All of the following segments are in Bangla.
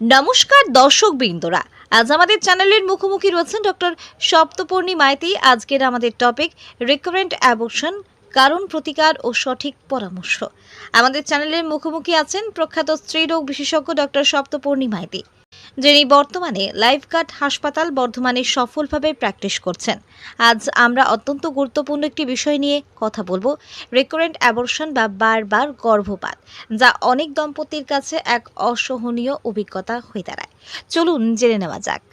নমস্কার দর্শক বৃন্দরা। আজ আমাদের চ্যানেলের মুখোমুখি রয়েছেন ডক্টর সপ্তপর্ণী মাইতি। আজকের আমাদের টপিক রিকারেন্ট অ্যাবর্শন, কারণ প্রতিকার ও সঠিক পরামর্শ। আমাদের চ্যানেলের মুখোমুখি আছেন প্রখ্যাত স্ত্রীরোগ বিশেষজ্ঞ ডক্টর সপ্তপর্ণী মাইতি। যিনি বর্তমানে লাইফ গার্ড হাসপাতাল বর্ধমানে সফলভাবে প্র্যাকটিস করছেন। আজ আমরা অত্যন্ত গুরুত্বপূর্ণ একটি বিষয় নিয়ে কথা বলব, রিকারেন্ট অ্যাবর্শন বা বারবার গর্ভপাত, যা অনেক দম্পতির কাছে এক অসহনীয় অভিজ্ঞতা হয়ে দাঁড়ায়। চলুন জেনে নেওয়া যাক।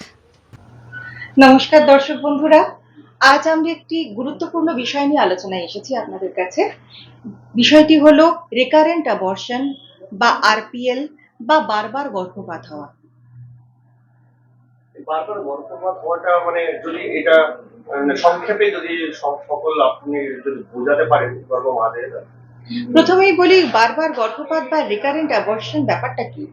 নমস্কার দর্শক বন্ধুরা, আজ আমরা একটি গুরুত্বপূর্ণ বিষয় নিয়ে আলোচনায় এসেছি আপনাদের কাছে। বিষয়টি হলো রেকারেন্ট অ্যাবর্শন বা আরপিএল বা বারবার গর্ভপাত হওয়া। বারবার হওয়াটা মানে যদি এটা মানে সংক্ষেপে যদি সকল আপনি যদি বোঝাতে পারেন প্রথমেই বলি, বারবার গর্ভপাত বা রিকারেন্ট অ্যাবর্শন ব্যাপারটা কি?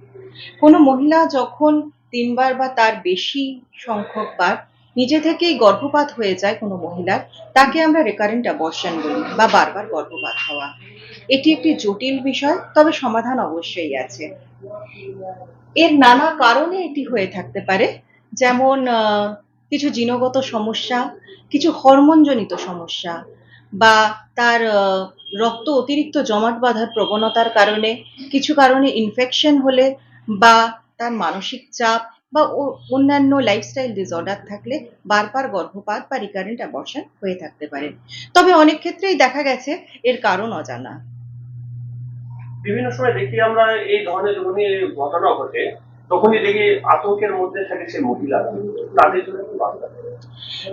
মহিলা যখন তিনবার বা তার বেশি সংখ্যক বার নিজে থেকেই গর্ভপাত হয়ে যায় কোনো মহিলার, তাকে আমরা রেকারেন্ট অ্যাবর্শন বলি বা বারবার গর্ভপাত হওয়া। এটি একটি জটিল বিষয়, তবে সমাধান অবশ্যই আছে। এর নানা কারণে এটি হয়ে থাকতে পারে। যেমন কিছু জিনগত সমস্যা, কিছু হরমোনজনিত সমস্যা বা তার রক্ত অতিরিক্ত জমাট বাঁধার প্রবণতার কারণে কিছু কারণে ইনফেকশন হলে বা তার মানসিক চাপ বা অন্যান্য লাইফস্টাইল ডিসঅর্ডার থাকলে বারবার গর্ভপাত বা রিকারেন্ট অ্যাবর্শন হয়ে থাকতে পারে। তবে অনেক ক্ষেত্রেই দেখা গেছে এর কারণ অজানা। বিভিন্ন সময় দেখি আমরা এই ধরনের ঘটনা ঘটে। তখনই দেখি আতঙ্কের মধ্যে থাকে সে মহিলা। তাদের জন্য বার্তা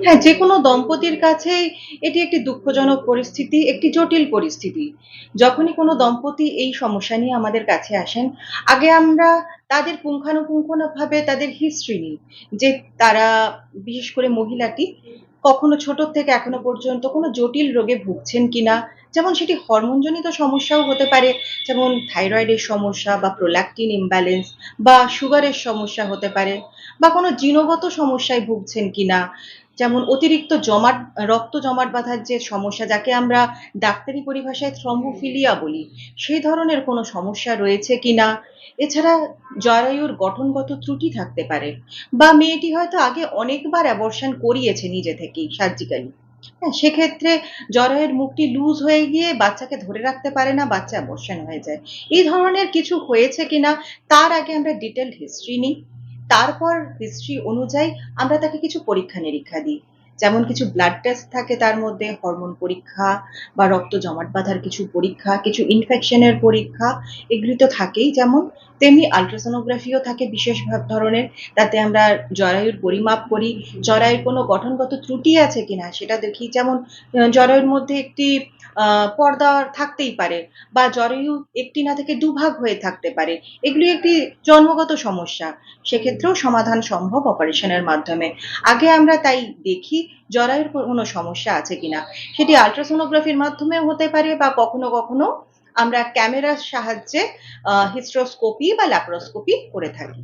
হ্যাঁ যে কোনো দম্পতির কাছেই এটি একটি দুঃখজনক পরিস্থিতি, একটি জটিল পরিস্থিতি। যখনই কোনো দম্পতি এই সমস্যা নিয়ে আমাদের কাছে আসেন, আগে আমরা তাদের পুঙ্খানুপুঙ্খভাবে তাদের হিস্ট্রি নিই, যে তারা, বিশেষ করে মহিলাটি, কখনো ছোট থেকে এখনও পর্যন্ত কোনো জটিল রোগে ভুগছেন কিনা যেমন সেটি হরমোনজনিত সমস্যাও হতে পারে, যেমন থাইরয়েডের সমস্যা বা প্রোল্যাকটিন ইমব্যালেন্স বা সুগারের সমস্যা হতে পারে বা কোনো জিনগত সমস্যায় ভুগছেন কিনা। যেমন অতিরিক্ত জমাট, রক্ত জমাট বাঁধার যে সমস্যা যাকে আমরা ডাক্তারি পরিভাষায় থ্রম্বোফিলিয়া বলি, সেই ধরনের কোনো সমস্যা রয়েছে কিনা? এছাড়া জরায়ুর গঠনগত ত্রুটি থাকতে পারে বা মেয়েটি হয়তো আগে অনেকবার অ্যাবর্শন করিয়েছে নিজে থেকেই সার্জিক্যালি হ্যাঁ সেক্ষেত্রে জরায়ুর মুখটি লুজ হয়ে গিয়ে বাচ্চাকে ধরে রাখতে পারে না, বাচ্চা অ্যাবর্শন হয়ে যায়। এই ধরনের কিছু হয়েছে কিনা, তার আগে আমরা ডিটেলড হিস্ট্রি নিই। তারপর হিস্ট্রি অনুযায়ী আমরা তাকে কিছু পরীক্ষা নিরীক্ষা দিই। যেমন কিছু ব্লাড টেস্ট থাকে তার মধ্যে হরমোন পরীক্ষা বা রক্ত জমাট বাঁধার কিছু পরীক্ষা, কিছু ইনফেকশনের পরীক্ষা এগুলি তো থাকেই। যেমন তেমনি আলট্রাসোনোগ্রাফিও থাকে বিশেষ ধরনের। তাতে আমরা জরায়ুর পরিমাপ করি। জরায়ুর কোনো গঠনগত ত্রুটি আছে কিনা সেটা দেখি। যেমন জরায়ুর মধ্যে একটি পর্দা থাকতেই পারে বা জরায়ু একটি না থেকে দুভাগ হয়ে থাকতে পারে। এগুলি একটি জন্মগত সমস্যা। সেক্ষেত্রেও সমাধান সম্ভব অপারেশনের মাধ্যমে। আগে আমরা তাই দেখি। জরায়ুর কোনো সমস্যা আছে কিনা সেটি আলট্রাসোনোগ্রাফির মাধ্যমেও হতে পারে বা কখনো কখনো আমরা ক্যামেরার সাহায্যে হিস্ট্রোস্কোপি বা ল্যাপারোস্কোপি করে থাকি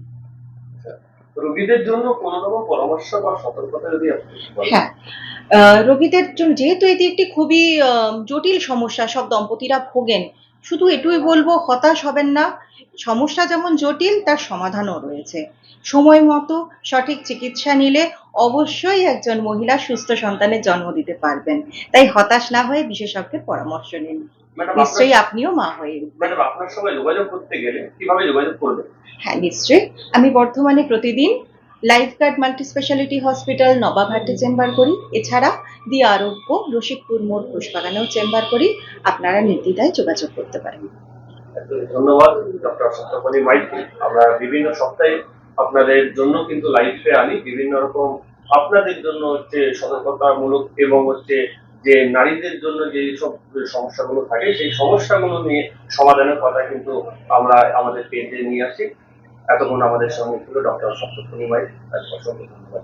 রোগীদের জন্য কোন রকম পরামর্শ বা সতর্কতা যদি। হ্যাঁ রোগীদের জন্য যেহেতু এটি একটি খুবই জটিল সমস্যা সব দম্পতিরা ভোগেন শুধু এটুই বলব হতাশ হবেন না। সমস্যা যেমন জটিল তার সমাধানও রয়েছে। সময় মতো সঠিক চিকিৎসা নিলে অবশ্যই একজন মহিলা সুস্থ সন্তানের জন্ম দিতে পারবেন। তাই হতাশ না হয়ে বিশেষজ্ঞের পরামর্শ নিন। নিশ্চয়ই আপনিও মা হয়ে ম্যাডাম আপনার সঙ্গে যোগাযোগ করতে গেলে কীভাবে যোগাযোগ করবেন হ্যাঁ নিশ্চয়ই। আমি বর্তমানে প্রতিদিন life guard multi speciality hospital নবাবহাটে chamber করি। এছাড়া দি আরোগ্য রসিকপুর মোড় পুষ্পাগানেও চেম্বার করি। আপনারা নির্দ্বিধায় যোগাযোগ করতে পারেন। ধন্যবাদ, ডক্টর সত্যপনী মাইতি। আমরা বিভিন্ন সপ্তাহে আপনাদের জন্য কিন্তু লাইফে আনি। বিভিন্ন রকম আপনাদের জন্য হচ্ছে সতর্কতামূলক এবং হচ্ছে যে নারীদের জন্য যে সব সমস্যাগুলো থাকে, সেই সমস্যাগুলো নিয়ে সমাধানের কথা কিন্তু আমরা আমাদের পেজে নিয়ে আসি। এতক্ষণ আমাদের সঙ্গে ছিল ডক্টর মাই অসংখ্য ধন্যবাদ।